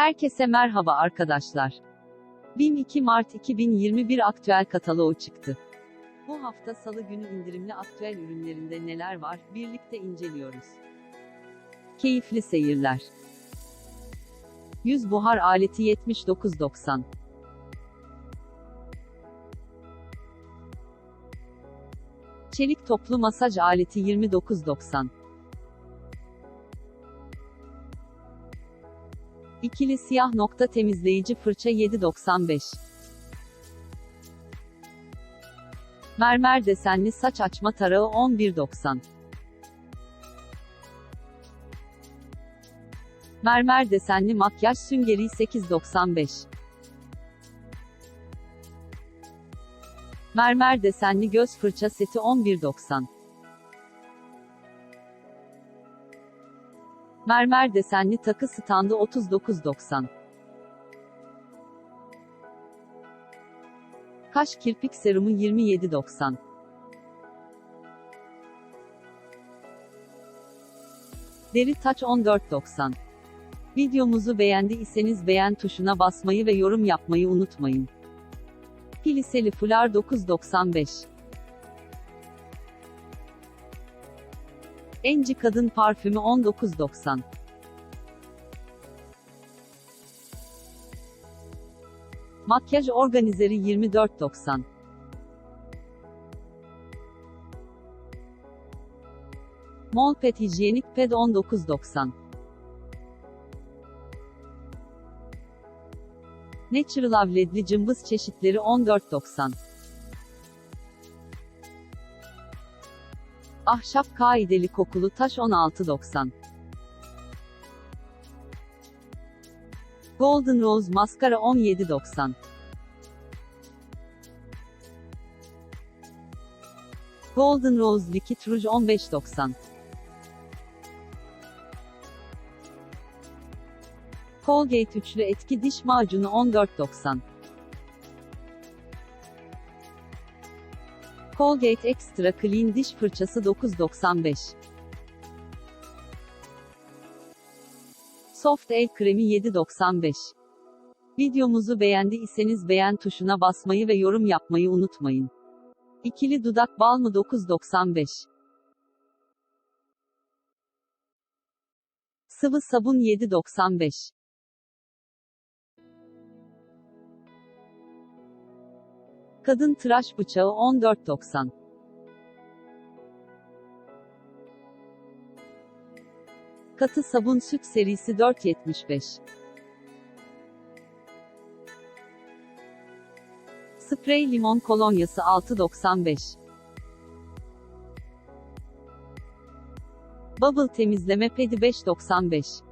Herkese merhaba arkadaşlar. BİM 2 Mart 2021 aktüel kataloğu çıktı. Bu hafta salı günü indirimli aktüel ürünlerinde neler var, birlikte inceliyoruz. Keyifli seyirler. 100 buhar aleti 79.90. Çelik toplu masaj aleti 29.90. İkili siyah nokta temizleyici fırça 7.95. Mermer desenli saç açma tarağı 11.90. Mermer desenli makyaj süngeri 8.95. Mermer desenli göz fırça seti 11.90. Mermer desenli takı standı 39.90. Kaş kirpik serumu 27.90. Deri taç 14.90. Videomuzu beğendiyseniz beğen tuşuna basmayı ve yorum yapmayı unutmayın. Piliseli fular 9.95. Enci kadın parfümü 19.90. Makyaj organizeri 24.90. Molpet hijyenik ped 19.90. Natural avledli cımbız çeşitleri 14.90. Ahşap kaideli kokulu taş 16.90. Golden Rose maskara 17.90. Golden Rose likit ruj 15.90. Colgate üçlü etki diş macunu 14.90. Colgate Extra Clean diş fırçası 9.95. Soft el kremi 7.95. Videomuzu beğendiyseniz beğen tuşuna basmayı ve yorum yapmayı unutmayın. İkili dudak balmı 9.95. Sıvı sabun 7.95. Kadın tıraş bıçağı 14.90. Katı sabun süt serisi 4.75. Sprey limon kolonyası 6.95. Bubble temizleme pedi 5.95.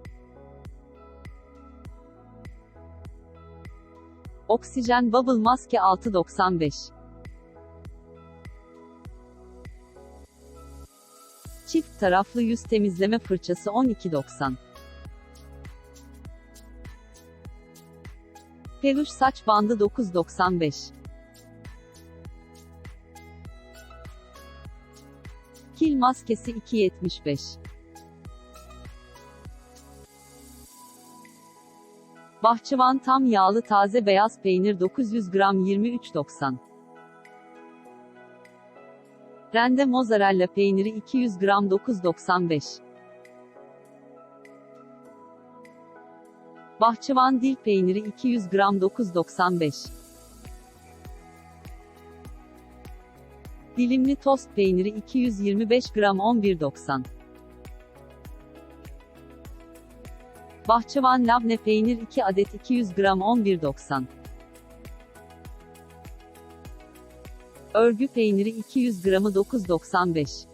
Oksijen Bubble Maske 6.95. Çift taraflı yüz temizleme fırçası 12.90. Peluş saç bandı 9.95. Kil maskesi 2.75. Bahçıvan tam yağlı taze beyaz peynir 900 gram 23.90. Rende mozzarella peyniri 200 gram 9.95. Bahçıvan dil peyniri 200 gram 9.95. Dilimli tost peyniri 225 gram 11.90. Bahçıvan labne peynir 2 adet 200 gram 11.90. Örgü peyniri 200 gramı 9.95.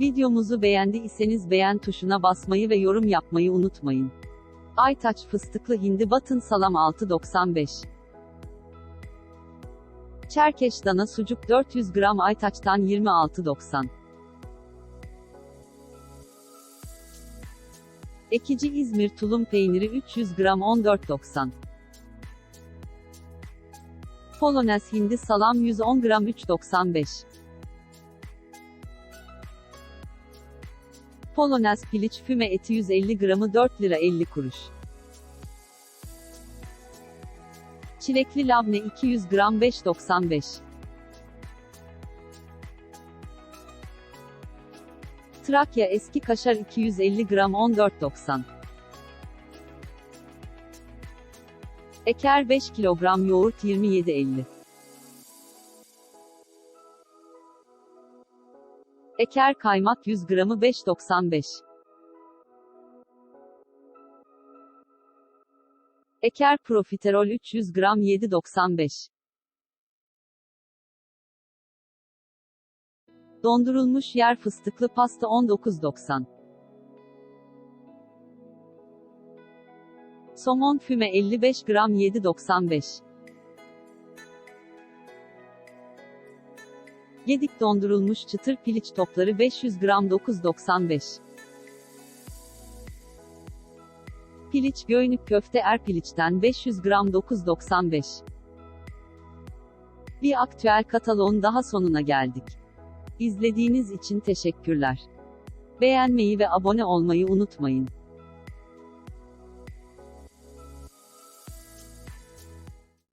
Videomuzu beğendiyseniz beğen tuşuna basmayı ve yorum yapmayı unutmayın. Aytaç fıstıklı hindi batın salam 6.95. Çerkeş dana sucuk 400 gram Aytaç'tan 26.90. Ekici İzmir tulum peyniri 300 gram 14.90. Polonez hindi salam 110 gram 3.95. Polonez piliç füme eti 150 gramı 4 lira 50 kuruş. Çilekli labne 200 gram 5.95. Trakya eski kaşar 250 gram 14.90. Eker 5 kilogram yoğurt 27.50. Eker kaymak 100 gramı 5.95. Eker profiterol 300 gram 7.95. Dondurulmuş yer fıstıklı pasta 19.90. Somon füme 55 gram 7.95. Gedik dondurulmuş çıtır piliç topları 500 gram 9.95. Piliç göynük köfte er piliçten 500 gram 9.95. Bir aktüel kataloğun daha sonuna geldik. İzlediğiniz için teşekkürler. Beğenmeyi ve abone olmayı unutmayın.